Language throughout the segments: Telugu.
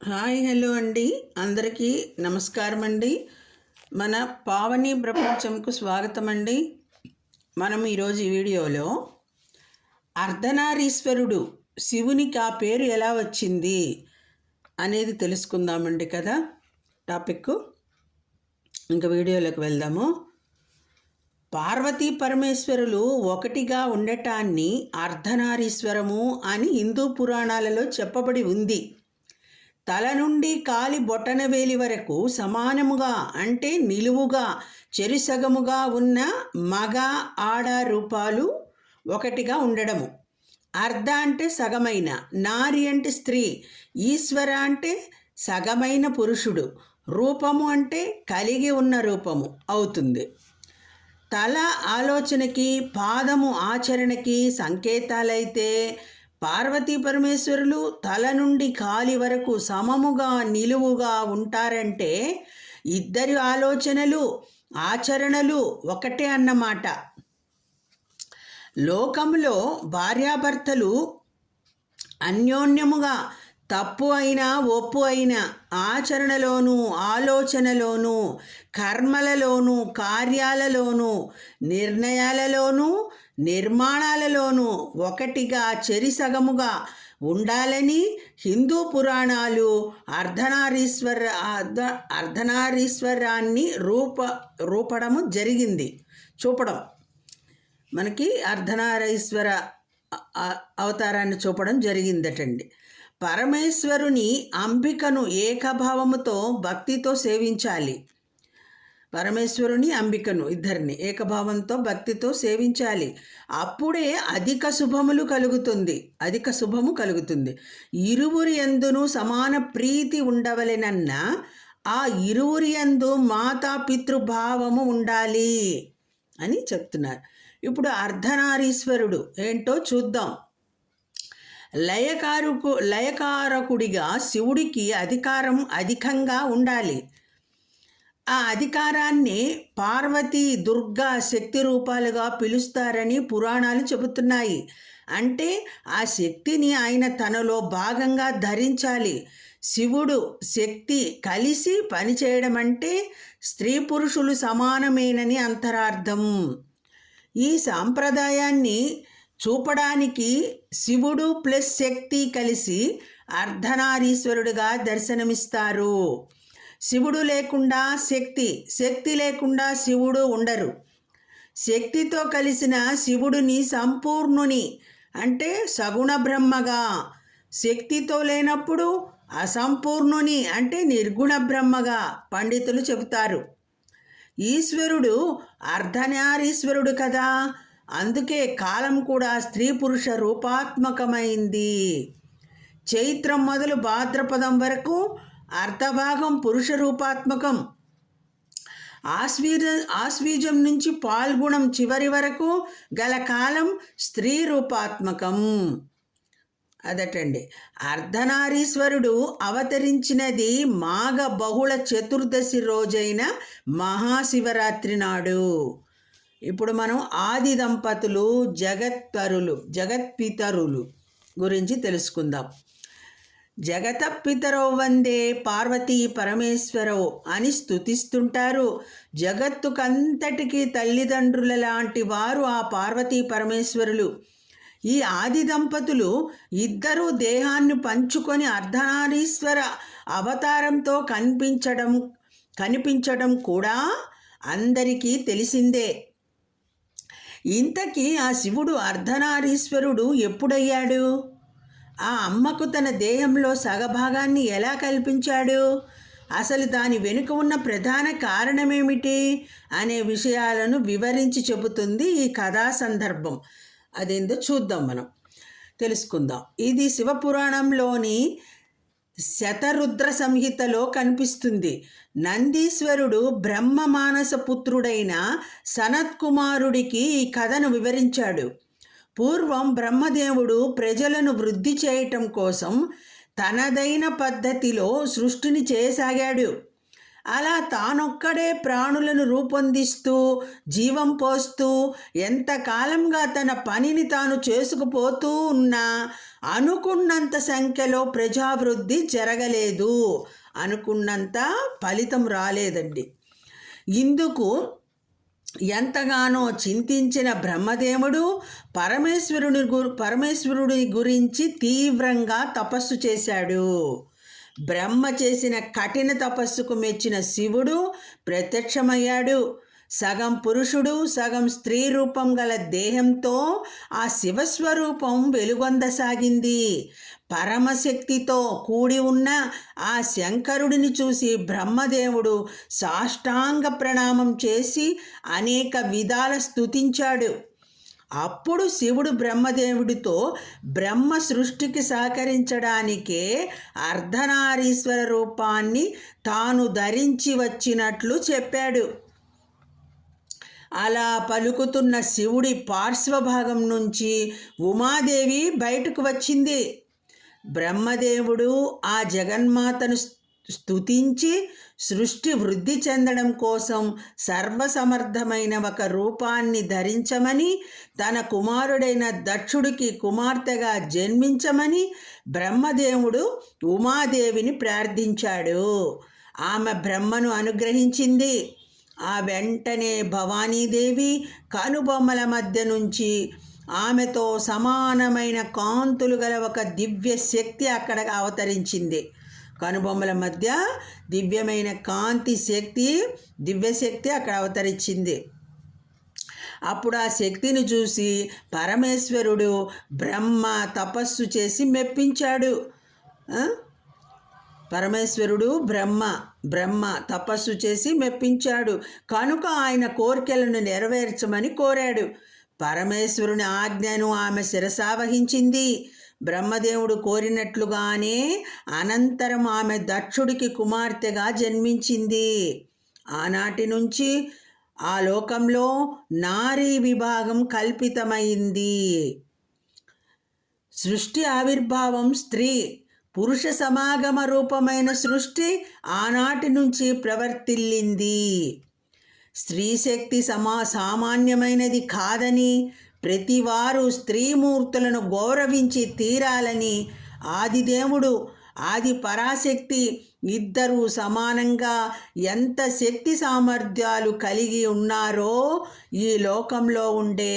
హాయ్ హలో అండి. అందరికీ నమస్కారం అండి. మన పావని ప్రపంచంకు స్వాగతం అండి. మనం ఈరోజు ఈ వీడియోలో అర్ధనారీశ్వరుడు శివునికి ఆ పేరు ఎలా వచ్చింది అనేది తెలుసుకుందామండి కదా టాపిక్ ఇంకా వీడియోలోకి వెళ్దాము. పార్వతీ పరమేశ్వరులు ఒకటిగా ఉండటాన్ని అర్ధనారీశ్వరము అని హిందూ పురాణాలలో చెప్పబడి ఉంది. తల నుండి కాలి బొటనవేలి వరకు సమానముగా అంటే నిలువుగా చెరిసగముగా ఉన్న మగ ఆడ రూపాలు ఒకటిగా ఉండడము. అర్ధ అంటే సగమైన నారి అంటే స్త్రీ ఈశ్వర అంటే సగమైన పురుషుడు రూపము అంటే కలిగి ఉన్న రూపము అవుతుంది. తల ఆలోచనకి పాదము ఆచరణకి సంకేతాలైతే పార్వతీ పరమేశ్వరులు తల నుండి కాలి వరకు సమముగా నిలువుగా ఉంటారంటే ఇద్దరి ఆలోచనలు ఆచరణలు ఒకటే అన్నమాట. లోకంలో భార్యాభర్తలు అన్యోన్యముగా తప్పు అయినా ఒప్పు అయినా ఆచరణలోనూ ఆలోచనలోనూ కర్మలలోనూ కార్యాలలోనూ నిర్ణయాలలోనూ నిర్మాణాలలోనూ ఒకటిగా చెరిసగముగా ఉండాలని హిందూ పురాణాలు అర్ధనారీశ్వర అర్ధ అర్ధనారీశ్వరాన్ని రూప రూపడము జరిగింది. చూపడం. మనకి అర్ధనారీశ్వర అవతారాన్ని చూపడం జరిగిందటండి. పరమేశ్వరుని అంబికను ఏకభావముతో భక్తితో సేవించాలి. పరమేశ్వరుని అంబికను ఇద్దరిని ఏకభావంతో భక్తితో సేవించాలి. అప్పుడే అధిక శుభములు కలుగుతుంది. అధిక శుభము కలుగుతుంది. ఇరువురి ఎందును సమాన ప్రీతి ఉండవలెనన్న ఆ ఇరువురి యందు మాతా పితృభావము ఉండాలి అని చెప్తున్నారు. ఇప్పుడు అర్ధనారీశ్వరుడు ఏంటో చూద్దాం. లయకారుకు లయకారకుడిగా శివుడికి అధికారం అధికంగా ఉండాలి. ఆ అధికారాన్ని పార్వతీ దుర్గా శక్తి రూపాలుగా పిలుస్తారని పురాణాలు చెబుతున్నాయి. అంటే ఆ శక్తిని ఆయన తనలో భాగంగా ధరించాలి. శివుడు శక్తి కలిసి పనిచేయడం అంటే స్త్రీ పురుషులు సమానమేనని అంతరార్థం. ఈ సాంప్రదాయాన్ని చూపడానికి శివుడు ప్లస్ శక్తి కలిసి అర్ధనారీశ్వరుడుగా దర్శనమిస్తారు. శివుడు లేకుండా శక్తి శక్తి లేకుండా శివుడు ఉండరు. శక్తితో కలిసిన శివుడిని సంపూర్ణుని అంటే సగుణ బ్రహ్మగా. శక్తితో లేనప్పుడు అసంపూర్ణుని అంటే నిర్గుణ బ్రహ్మగా పండితులు చెబుతారు. ఈశ్వరుడు అర్ధనారీశ్వరుడు కదా. అందుకే కాలం కూడా స్త్రీ పురుష రూపాత్మకమైంది. చైత్రం మొదలు భాద్రపదం వరకు అర్ధభాగం పురుష రూపాత్మకం. ఆశ్వీజ ఆశ్వీజం నుంచి పాల్గుణం చివరి వరకు గల కాలం స్త్రీ రూపాత్మకం. అదటండి. అర్ధనారీశ్వరుడు అవతరించినది మాఘ బహుళ చతుర్దశి రోజైన మహాశివరాత్రి నాడు. ఇప్పుడు మనం ఆది దంపతులు జగత్తరులు జగత్పితరులు గురించి తెలుసుకుందాం. జగతపితరో వందే పార్వతీ పరమేశ్వరో అని స్తుతిస్తుంటారు. జగత్తుకంతటికీ తల్లిదండ్రుల లాంటి వారు ఆ పార్వతీ పరమేశ్వరులు. ఈ ఆది దంపతులు ఇద్దరూ దేహాన్ని పంచుకొని అర్ధనారీశ్వర అవతారంతో కనిపించడం కనిపించడం కూడా అందరికీ తెలిసిందే. ఇంతకీ ఆ శివుడు అర్ధనారీశ్వరుడు ఎప్పుడయ్యాడు? ఆ అమ్మకు తన దేహంలో సగభాగాన్ని ఎలా కల్పించాడు? అసలు దాని వెనుక ఉన్న ప్రధాన కారణమేమిటి అనే విషయాలను వివరించి చెబుతుంది ఈ కథా సందర్భం. అదేందో చూద్దాం మనం. తెలుసుకుందాం. ఇది శివపురాణంలోని శతరుద్ర సంహితలో కనిపిస్తుంది. నందీశ్వరుడు బ్రహ్మ మానస పుత్రుడైన సనత్కుమారుడికి ఈ కథను వివరించాడు. పూర్వం బ్రహ్మదేవుడు ప్రజలను వృద్ధి చేయటం కోసం తనదైన పద్ధతిలో సృష్టిని చేసాగాడు అలా తానొక్కడే ప్రాణులను రూపొందిస్తూ జీవం పోస్తూ ఎంతకాలంగా తన పనిని తాను చేసుకుపోతూ ఉన్నా అనుకున్నంత సంఖ్యలో ప్రజావృద్ధి జరగలేదు అనుకున్నంత ఫలితం రాలేదండి. ఇందుకు ఎంతగానో చింతించిన బ్రహ్మదేవుడు పరమేశ్వరుని గురు పరమేశ్వరుడి గురించి తీవ్రంగా తపస్సు చేశాడు. బ్రహ్మ చేసిన కఠిన తపస్సుకు మెచ్చిన శివుడు ప్రత్యక్షమయ్యాడు. సగం పురుషుడు సగం స్త్రీ రూపం గల దేహంతో ఆ శివస్వరూపం వెలుగొందసాగింది. పరమశక్తితో కూడి ఉన్న ఆ శంకరుడిని చూసి బ్రహ్మదేవుడు సాష్టాంగ ప్రణామం చేసి అనేక విధాల స్తుతించాడు. అప్పుడు శివుడు బ్రహ్మదేవుడితో బ్రహ్మ సృష్టికి సహకరించడానికే అర్ధనారీశ్వర రూపాన్ని తాను ధరించి వచ్చినట్లు చెప్పాడు. అలా పలుకుతున్న శివుడి పార్శ్వభాగం నుంచి ఉమాదేవి బయటకు వచ్చింది. బ్రహ్మదేవుడు ఆ జగన్మాతను స్తుతించి సృష్టి వృద్ధి చెందడం కోసం సర్వసమర్థమైన ఒక రూపాన్ని ధరించమని తన కుమారుడైన దక్షుడికి కుమార్తెగా జన్మించమని బ్రహ్మదేవుడు ఉమాదేవిని ప్రార్థించాడు. ఆమె బ్రహ్మను అనుగ్రహించింది. ఆ వెంటనే భవానీదేవి కనుబొమ్మల మధ్య నుంచి ఆమెతో సమానమైన కాంతులు గల ఒక దివ్య శక్తి అక్కడ అవతరించింది. కనుబొమ్మల మధ్య దివ్యమైన కాంతి శక్తి దివ్యశక్తి అక్కడ అవతరించింది. అప్పుడు ఆ శక్తిని చూసి పరమేశ్వరుడు బ్రహ్మ తపస్సు చేసి మెప్పించాడు. పరమేశ్వరుడు బ్రహ్మ బ్రహ్మ తపస్సు చేసి మెప్పించాడు. కనుక ఆయన కోరికలను నెరవేర్చమని కోరాడు. పరమేశ్వరుని ఆజ్ఞను ఆమె శిరసావహించింది బ్రహ్మదేవుడు కోరినట్లుగానే అనంతరం ఆమె దక్షుడికి కుమార్తెగా జన్మించింది. ఆనాటి నుంచి ఆ లోకంలో నారీ విభాగం కల్పితమైంది. సృష్టి ఆవిర్భావం స్త్రీ పురుష సమాగమ రూపమైన సృష్టి ఆనాటి నుంచి ప్రవర్తిల్లింది. స్త్రీశక్తి సమా సామాన్యమైనది కాదని ప్రతివారు స్త్రీమూర్తులను గౌరవించి తీరాలని ఆదిదేవుడు ఆది పరాశక్తి ఇద్దరూ సమానంగా ఎంత శక్తి సామర్థ్యాలు కలిగి ఉన్నారో ఈ లోకంలో ఉండే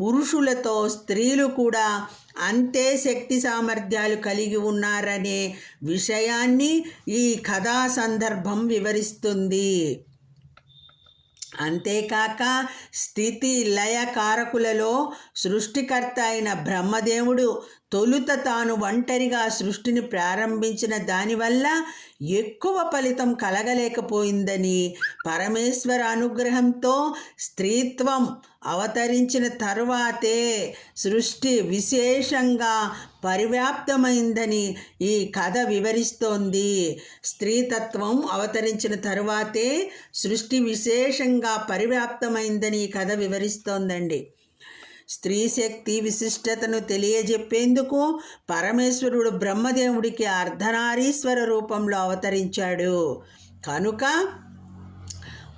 పురుషులతో స్త్రీలు కూడా అంతే శక్తి సామర్థ్యాలు కలిగి ఉన్నారనే విషయాన్ని ఈ కథా సందర్భం వివరిస్తుంది. అంతేకాక స్థితి లయ కారకులలో సృష్టికర్త అయిన బ్రహ్మదేవుడు తొలుత తాను ఒంటరిగా సృష్టిని ప్రారంభించిన దానివల్ల ఎక్కువ ఫలితం కలగలేకపోయిందని పరమేశ్వర అనుగ్రహంతో స్త్రీత్వం అవతరించిన తరువాతే సృష్టి విశేషంగా పరివ్యాప్తమైందని ఈ కథ వివరిస్తోంది. స్త్రీతత్వం అవతరించిన తరువాతే సృష్టి విశేషంగా పరివ్యాప్తమైందని ఈ కథ వివరిస్తోందండి. స్త్రీ శక్తి విశిష్టతను తెలియజెప్పేందుకు పరమేశ్వరుడు బ్రహ్మదేవుడికి అర్ధనారీశ్వర రూపంలో అవతరించాడు. కనుక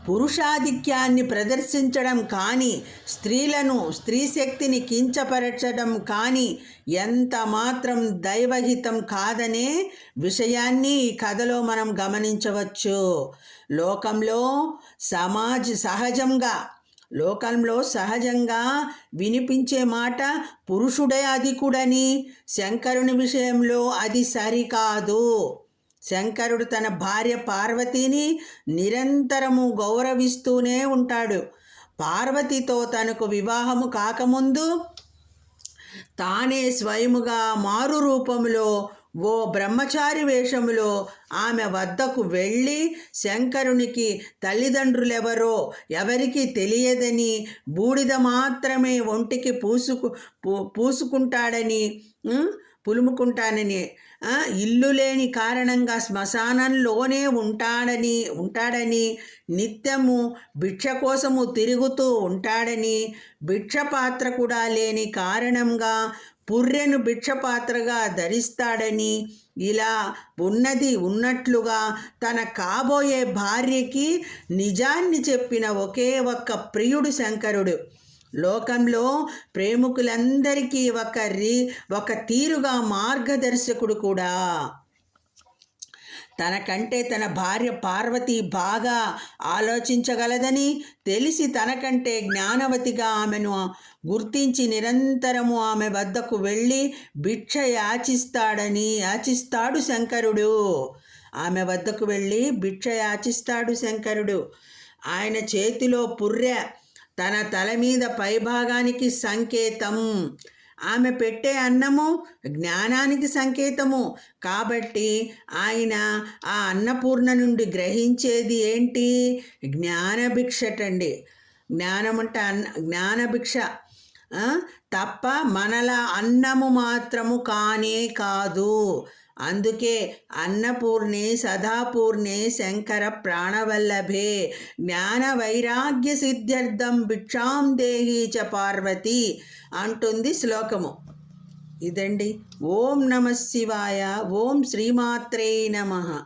పురుషాధిక్యాన్ని ప్రదర్శించడం కానీ స్త్రీలను స్త్రీ శక్తిని కించపరచడం కానీ ఎంత మాత్రం దైవహితం కాదనే విషయాన్ని ఈ కథలో మనం గమనించవచ్చు. లోకంలో సమాజ సహజంగా లోకంలో సహజంగా వినిపించే మాట పురుషుడే అధికుడని శంకరుని విషయంలో అది సరికాదు. శంకరుడు తన భార్య పార్వతిని నిరంతరము గౌరవిస్తూనే ఉంటాడు. పార్వతితో తనకు వివాహము కాకముందు తానే స్వయముగా మారు రూపములో ఓ బ్రహ్మచారి వేషములో ఆమె వద్దకు వెళ్ళి శంకరునికి తల్లిదండ్రులెవరో ఎవరికి తెలియదని బూడిద మాత్రమే ఒంటికి పూసుకు పూ- పూసుకుంటాడని పులుముకుంటానని ఇల్లు లేని కారణంగా శ్మశానంలోనే ఉంటాడని ఉంటాడని నిత్యము భిక్ష కోసము తిరుగుతూ ఉంటాడని భిక్ష పాత్ర కూడా లేని కారణంగా పుర్రెను భిక్షపాత్రగా ధరిస్తాడని ఇలా ఉన్నది ఉన్నట్లుగా తన కాబోయే భార్యకి నిజాన్ని చెప్పిన ఒకే ఒక్క ప్రియుడు శంకరుడు. లోకంలో ప్రేమికులందరికీ ఒక రీ ఒక తీరుగా మార్గదర్శకుడు కూడా. తనకంటే తన భార్య పార్వతి బాగా ఆలోచించగలదని తెలిసి తనకంటే జ్ఞానవతిగా ఆమెను గుర్తించి నిరంతరము ఆమె వద్దకు వెళ్ళి భిక్ష యాచిస్తాడని యాచిస్తాడు శంకరుడు. ఆమె వద్దకు వెళ్ళి భిక్ష యాచిస్తాడు శంకరుడు. ఆయన చేతిలో పుర్రె తన తల మీద పైభాగానికి సంకేతం. ఆమె పెట్టే అన్నము జ్ఞానానికి సంకేతము. కాబట్టి ఆయన ఆ అన్నపూర్ణ నుండి గ్రహించేది ఏంటి? జ్ఞానభిక్షటండి. జ్ఞానమంటే అన్న జ్ఞానభిక్ష తప్ప మనల అన్నము మాత్రము కానే కాదు. అందుకే అన్నపూర్ణే సదాపూర్ణే శంకర ప్రాణవల్లభే జ్ఞాన వైరాగ్య సిద్ధ్యర్థం భిక్షాం దేహి చ పార్వతి అంటుంది శ్లోకము. ఇదండి. ఓం నమ శివాయ ఓం శ్రీమాత్రే నమ.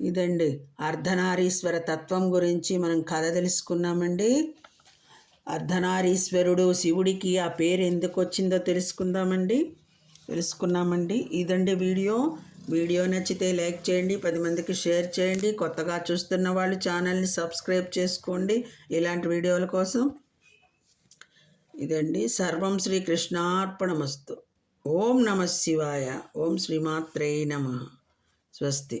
ఇదండి. అర్ధనారీశ్వర తత్వం గురించి మనం కథ తెలుసుకున్నామండి. అర్ధనారీశ్వరుడు శివుడికి ఆ పేరు ఎందుకు వచ్చిందో తెలుసుకుందామండి. తెలుసుకున్నామండి. ఇదండి వీడియో. వీడియో నచ్చితే లైక్ చేయండి పది మందికి షేర్ చేయండి. కొత్తగా చూస్తున్న వాళ్ళు ఛానల్ని సబ్స్క్రైబ్ చేసుకోండి. ఇలాంటి వీడియోల కోసం ఇదండి. సర్వం శ్రీ కృష్ణార్పణమస్తు. ఓం నమ శివాయ. ఓం శ్రీమాత్రే నమ. స్వస్తి.